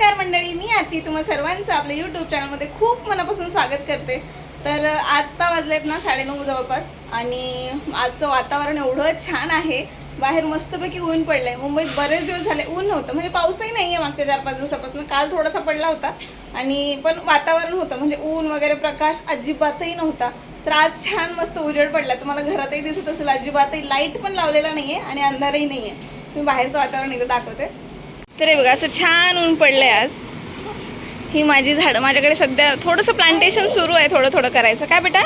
नमस्कार मंडळी मी आती तुम्हा सर्वांचं आपल्या यूट्यूब चॅनलमध्ये खूप मनापासून स्वागत करते. तर आत्ता आत्ता वाजलेत ना साडेनऊ जवळपास आणि आजचं वातावरण एवढं छान आहे. बाहेर मस्तपैकी ऊन पडलंय. मुंबईत बरेच दिवस झाले ऊन नव्हतं. म्हणजे पाऊसही नाही आहे मागच्या चार पाच दिवसापासून. काल थोडासा पडला होता. आणि पण वातावरण होतं. म्हणजे ऊन वगैरे प्रकाश अजिबातही नव्हता. तर आज छान मस्त उजेड पडला. तुम्हाला घरातही दिसत असेल अजिबातही. लाइट पण लावलेला नाही आहे आणि अंधारही नाही आहे मी बाहेरचं वातावरण इथं दाखवते. तर हे बघा असं छान ऊन पडलं आहे आज. ही माझी झाडं माझ्याकडे सध्या थोडंसं प्लांटेशन सुरू आहे थोडं थोडं करायचं. काय बेटा?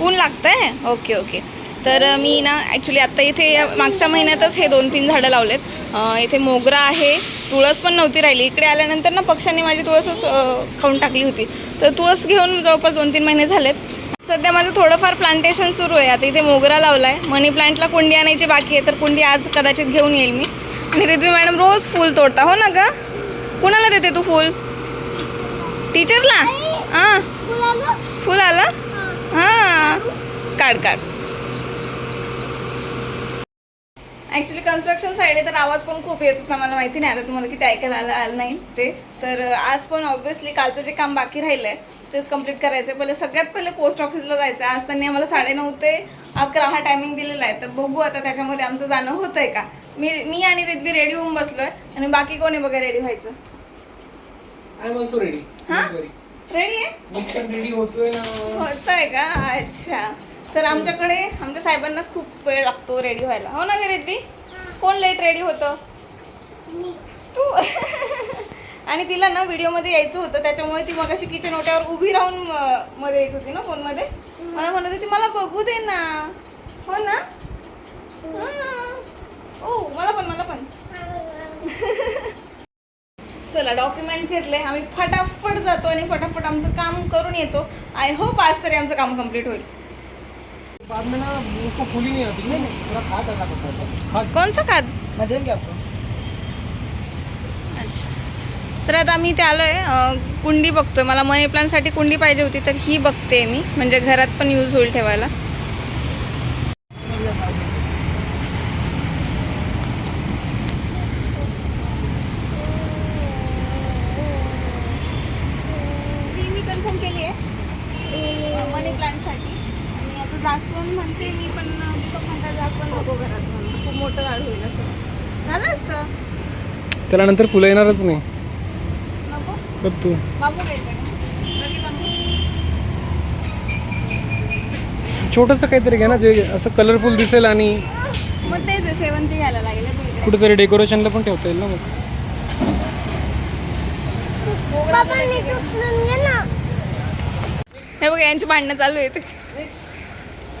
ऊन लागतं आहे ओके ओके तर मी ना ॲक्च्युली आत्ता इथे या मागच्या महिन्यातच हे दोन तीन झाडं लावलेत. इथे मोगरा आहे तुळस पण नव्हती राहिली. इकडे आल्यानंतर ना पक्ष्यांनी माझी तुळसच खाऊन टाकली होती. तर तुळस घेऊन जवळपास दोन तीन महिने झालेत. सध्या माझं थोडंफार प्लांटेशन सुरू आहे. आता इथे मोगरा लावला आहे मनी प्लांटला कुंडी आणायची बाकी आहे तर कुंडी आज कदाचित घेऊन येईल मी. आणि रिद्वी मॅडम रोज फूल तोडता हो ना ग? कुणाला देते तू फूल? टीचरला? हां. फुल आलं? हां. काढ काढ. ॲक्च्युली कन्स्ट्रक्शन साईड आहे तर आवाज पण खूप येत होता मला माहिती नाही. आता तुम्हाला किती ऐकायला आलं आलं नाही ते. तर आज पण ऑब्व्हियसली कालचं जे काम बाकी राहिलं आहे तेच कंप्लीट करायचं आहे पहिले सगळ्यात पहिले पोस्ट ऑफिसला जायचं आहे आज त्यांनी आम्हाला साडेनऊ ते अकरा हा टायमिंग दिलेला आहे. तर बघू आता त्याच्यामध्ये आमचं जाणं होतं आहे का? मी मी आणि रिद्वी रेडी होऊन बसलोय. आणि बाकी कोणी बघा रेडी व्हायचं? आय एम ऑल्सो रेडी हा? रेडी आहे? रेडी होतोय ना. होतंय का? अच्छा. तर आमच्याकडे आमच्या साहेबांनाच खूप वेळ लागतो रेडी व्हायला. हो ना गरीबी कोण लेट रेडी होतं? तू. आणि तिला ना व्हिडिओमध्ये यायचं होतं. त्याच्यामुळे ती मगाशी किचन ओट्यावर उभी राहून म- मध्ये येत होती ना फोनमध्ये मला म्हणत होती मला बघू दे ना. हो ना? हा. ओ मला पण मला पण. चला डॉक्युमेंट्स घेतले. आम्ही फटाफट जातो आणि फटाफट आमचं काम करून येतो. आय होप आज तरी आमचं काम कंप्लीट होईल. में कोणचं मैं आपको अच्छा. तर आता आम्ही इथे आलो आहे कुंडी बघतोय. मला मनी प्लांटसाठी कुंडी पाहिजे होती तर ही बघते मी. म्हणजे घरात पण यूज होईल ठेवायला ही मी कन्फर्म केली आहे मनी प्लांटसाठी आणि आता जास्वंद म्हणते मी पण दीपक म्हणतात जास्वंद नको घरात म्हणून. खूप मोठं झाड होईल असं. झालं असतं. त्याला नंतर फुलं येणारच नाही. नको? बघ तू. बाबू घ्यायचं का? नक्की बाबू. छोटंसं काहीतरी घ्या ना जे असं कलरफुल दिसेल आणि मग तेच आहे, शेवंती घ्यायला लागेल. कुठेतरी डेकोरेशनला पण ठेवता येईल ना मग. मोगरा हे बघ यांची भांडणं चालू आहेत.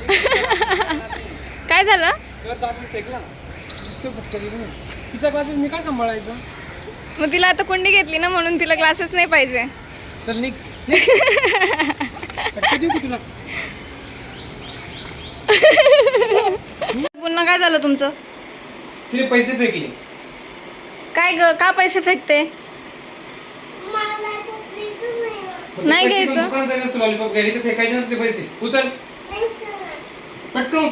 काय झालं? तिचा क्लासेस मी काय सांभाळायचं? मग तिला आता कुंडी घेतली ना म्हणून तिला क्लासेस नाही पाहिजे. तर निघ. पुन्हा काय झालं तुमचं? तिने पैसे फेकले. काय ग का पैसे फेकते? नाही. घ्यायचं. फेकायचे नसते पैसे. उचल. पटकन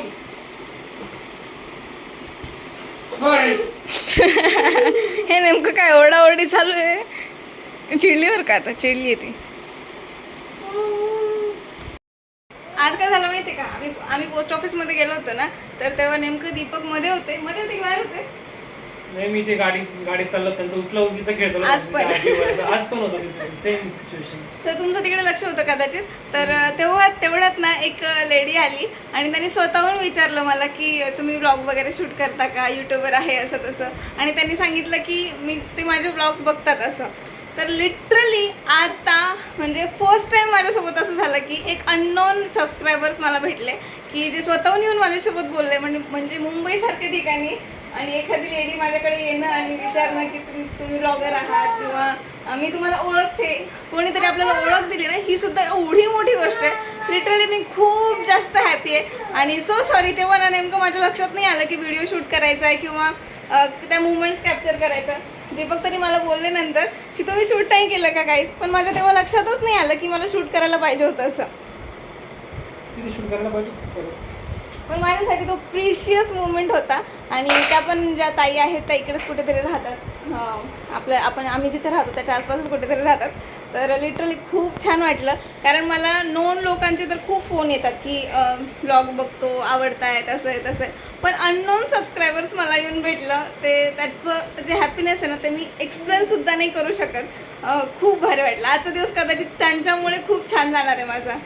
होय. हे नेमकं काय ओरडाओरडी चालू आहे? चिडलीवर का आता? चिडली आहे ती. आज काय झालं माहिती का? आम्ही आम्ही पोस्ट ऑफिसमध्ये गेलो होतो ना तर तेव्हा नेमकं दीपकमध्ये होते. मध्ये होते की बाहेर होते? नाही मी ते गाडी गाडीत चाललो त्यांचा उचला उचलीचा खेळ चालू आज. पण. आज पण होतं तिथे. सेम सिच्युएशन तर तुमचं तिकडे लक्ष होतं कदाचित. तर अं, तेव्हा तेवढ्यात ना एक लेडी आली आणि त्यांनी स्वतःहून विचारलं मला की तुम्ही ब्लॉग वगैरे शूट करता का? यूट्यूबर आहे असं तसं. आणि त्यांनी सांगितलं की मी ते माझे ब्लॉग्स बघतात असं. तर लिटरली आता म्हणजे फर्स्ट टाइम माझ्यासोबत असं झालं की एक अननोन सबस्क्रायबर्स मला भेटले की जे स्वतःहून येऊन माझ्यासोबत बोलले. म्हणजे म्हणजे मुंबईसारख्या ठिकाणी आणि एखादी लेडी माझ्याकडे येणं आणि विचारणं की तुम्ही तुम्ही ब्लॉगर आहात किंवा मी तुम्हाला ओळखते. कोणीतरी आपल्याला ओळख दिली ना ही सुद्धा एवढी मोठी गोष्ट आहे. लिटरली मी खूप जास्त हॅपी आहे. आणि सो सॉरी तेव्हा ना नेमकं माझ्या लक्षात नाही आलं की व्हिडिओ शूट करायचा आहे किंवा त्या मुवमेंट्स कॅप्चर करायचा. दीपक तरी मला बोलले नंतर की तुम्ही शूट नाही केलं का काहीच पण माझ्या तेव्हा लक्षातच नाही आलं की मला शूट करायला पाहिजे होतं असं. शूट करायला पाहिजे पण माझ्यासाठी तो प्रिशियस मुवमेंट होता. आणि त्या पण ज्या ताई आहेत त्या इकडेच कुठेतरी राहतात. आपलं आपण आम्ही जिथे राहतो त्याच्या आसपासच कुठेतरी राहतात. तर लिटरली खूप छान वाटलं. कारण मला नोन लोकांचे तर खूप फोन येतात की ब्लॉग बघतो आवडताय तसं आहे तसं. आहे पण अननोन सबस्क्रायबर्स मला येऊन भेटलं. ते त्याचं जे हॅपीनेस आहे ना ते मी एक्सप्लेनसुद्धा नाही करू शकत. खूप भारी वाटलं. आजचा दिवस कदाचित त्यांच्यामुळे खूप छान जाणार आहे माझा.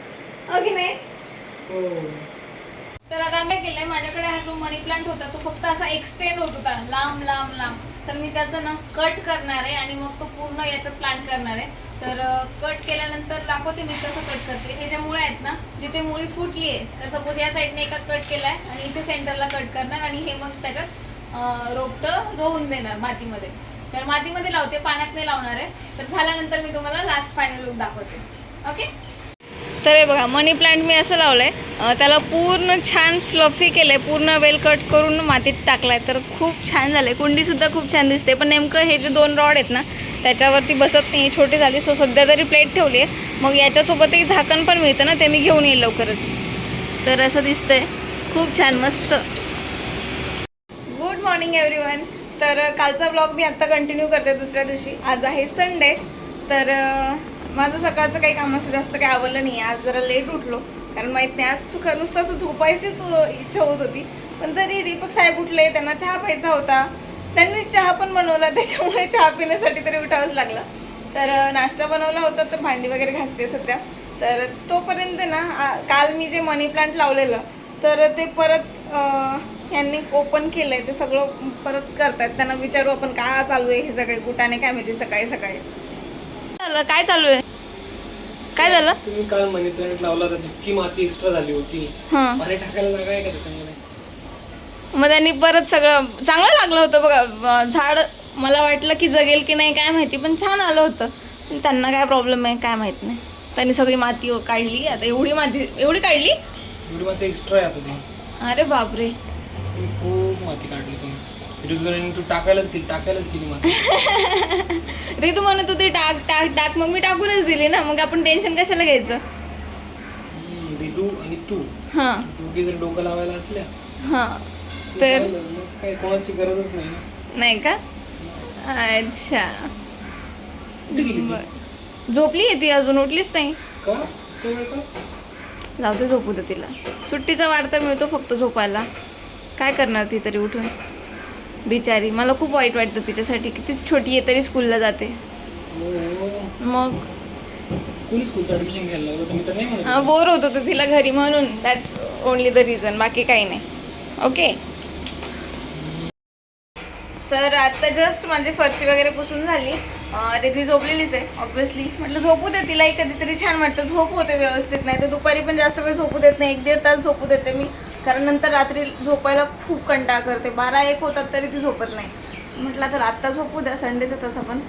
अगदी की नाही? हो. तर आता काय केलंय माझ्याकडे हा जो मनी प्लांट होता तो फक्त असा एक्सटेंड होत होता. लांब लांब लांब. तर मी त्याचं ना कट करणार आहे आणि मग तो पूर्ण याच्यात प्लांट करणार आहे. तर कट केल्यानंतर दाखवते मी कसं कट करते. हे ज्या मुळ्या आहेत ना जिथे मुळी फुटली आहे तर सपोज या साईडने एका कट केलाय आणि इथे सेंटरला कट करणार आणि हे मग त्याच्यात रोपटं रोवून देणार मातीमध्ये. तर मातीमध्ये लावते पाण्यात नाही लावणार आहे. तर झाल्यानंतर मी तुम्हाला लास्ट फायनल लुक दाखवते. ओके तर हे बघा मनी प्लांट मी असं लावलं आहे त्याला पूर्ण छान फ्लफी केलं आहे पूर्ण वेल कट करून मातीत टाकलाय. तर खूप छान झालं आहे कुंडीसुद्धा खूप छान दिसते. पण नेमकं हे जे दोन रॉड आहेत ना त्याच्यावरती बसत नाही छोटी झाली. सो सध्या तरी प्लेट ठेवली आहे मग याच्यासोबत एक झाकण पण मिळतं ना ते मी घेऊन येईल लवकरच. तर असं दिसतंय. खूप छान मस्त. गुड मॉर्निंग एव्हरीवन तर कालचा ब्लॉग मी आत्ता कंटिन्यू करते दुसऱ्या दिवशी. आज आहे संडे तर माझं सकाळचं काही काम असं जास्त काही आवडलं नाही. आज जरा लेट उठलो. कारण माहीत नाही आज सुखा नुसतं असं झोपायचीच इच्छा होत होती. पण तरी दीपक साहेब उठले त्यांना चहा प्यायचा होता. त्यांनी चहा पण बनवला त्याच्यामुळे चहा पिण्यासाठी तरी उठावंच लागलं. तर नाश्ता बनवला होता तर भांडी वगैरे घासते सध्या. तर तोपर्यंत ना आ- काल मी जे मनी प्लांट लावलेलं तर ते परत यांनी ओपन आहे ते सगळं परत करतायत. त्यांना विचारू आपण का चालू आहे हे सगळे? कुठाने काय माहिती? सकाळी सकाळी. झालं? काय चालू आहे? काय झालं? तुम्ही काल मनी प्लांट लावला इतकी माती एक्स्ट्रा झाली होती. हां. पाणी टाकायला जागा आहे का त्याच्यामध्ये? मग त्यांनी परत सगळं चांगलं लागलं होतं बघा. ब- झाड मला वाटलं की जगेल की नाही काय माहिती पण छान आलं होतं. पण त्यांना काय प्रॉब्लेम आहे काय माहीत नाही. त्यांनी सगळी माती काढली आता एवढी माती एवढी काढली? एवढी माती एक्स्ट्रा आहे आता ती. अरे बापरे. तुम्ही खूप माती काढली तुम्ही. तू टाकायलाच केली टाकायलाच केली माती रे तू म्हणत होती टाक टाक टाक. मग मी टाकूनच दिली ना मग आपण टेन्शन कशाला घ्यायचं? रितू आणि तू. हां. दोघी जर डोकं लावायला असल्या हां. तर? काय कोणाची गरजच नाही. नाही का? अच्छा. झोपली आहे ती अजून उठलीच नाही. का? लावते झोपू दे तिला. सुट्टीचा वाढ तर मिळतो फक्त झोपायला. काय करणार ती तरी उठून? बिचारी. मला खूप वाईट वाटतं तिच्यासाठी. किती छोटी आहे तरी स्कूलला जाते. मग? बोर होत? होतं तिला घरी म्हणून. दॅट्स ओनली द रिझन बाकी काही नाही. ओके तर आता जस्ट माझी फरशी वगैरे पुसून झाली. रिद्वी झोपलेलीच आहे ऑब्व्हियसली म्हटलं झोपू दे तिलाही. कधीतरी छान वाटतं. झोप होते व्यवस्थित नाही तर दुपारी पण जास्त वेळ झोपू देत नाही. एक दीड तास झोपू देते मी. कारण नंतर रात्री झोपायला खूप कंटाळा करते. बारा एक होतात तरी ती झोपत नाही. म्हटलं तर आत्ता झोपू द्या संडेचं तसं पण.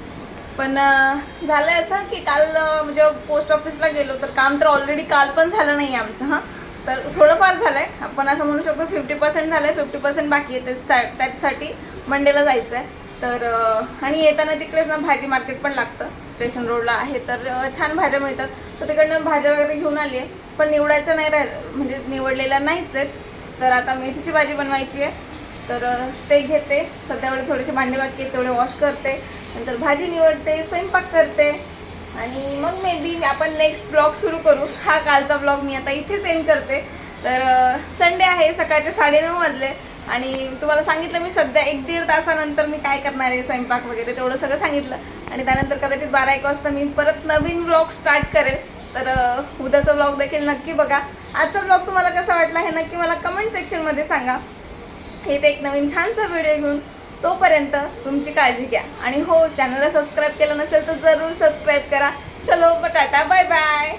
पण झालं आहे असं की काल म्हणजे पोस्ट ऑफिसला गेलो तर काम तर ऑलरेडी काल पण झालं नाही आमचं हां. तर थोडंफार झालं आहे आपण असं म्हणू शकतो फिफ्टी पर्सेंट झालं आहे फिफ्टी पर्सेंट बाकी आहे त्याच्यासाठी मंडेला जायचं आहे तर आणि येताना तिकडेच ना भाजी मार्केट पण लागतं. स्टेशन रोडला आहे तर छान भाज्या मिळतात. तर तिकडनं भाज्या वगैरे घेऊन आली आहे पण निवडायचं नाही राहिलं म्हणजे निवडलेल्या नाहीच आहेत. तर आता मेथीची भाजी बनवायची आहे. तर ते घेते. सध्या वेळी थोडेसे भांडे बाकी आहेत तेवढे वॉश करते. नंतर भाजी निवडते स्वयंपाक करते. आणि मग मे बी आपण नेक्स्ट ब्लॉग सुरू करू. हा कालचा ब्लॉग मी आता इथेच एंड करते. तर संडे आहे सकाळचे साडेनऊ वाजले. आणि तुम्हाला सांगितलं मी सध्या एक दीड तासानंतर मी काय करणार आहे स्वयंपाक वगैरे तेवढं सगळं सांगितलं. आणि त्यानंतर कदाचित बारा एक वाजता मी परत नवीन ब्लॉग स्टार्ट करेल. तर उद्याचा ब्लॉग देखील नक्की बघा. आजचा ब्लॉग तुम्हाला कसा वाटला हे नक्की मला कमेंट सेक्शनमध्ये सांगा. हे ते एक नवीन छानसा व्हिडिओ घेऊन तोपर्यंत तुमची काळजी घ्या. आणि हो चॅनलला सबस्क्राईब केलं नसेल तर जरूर सबस्क्राईब करा. चलो टाटा बाय बाय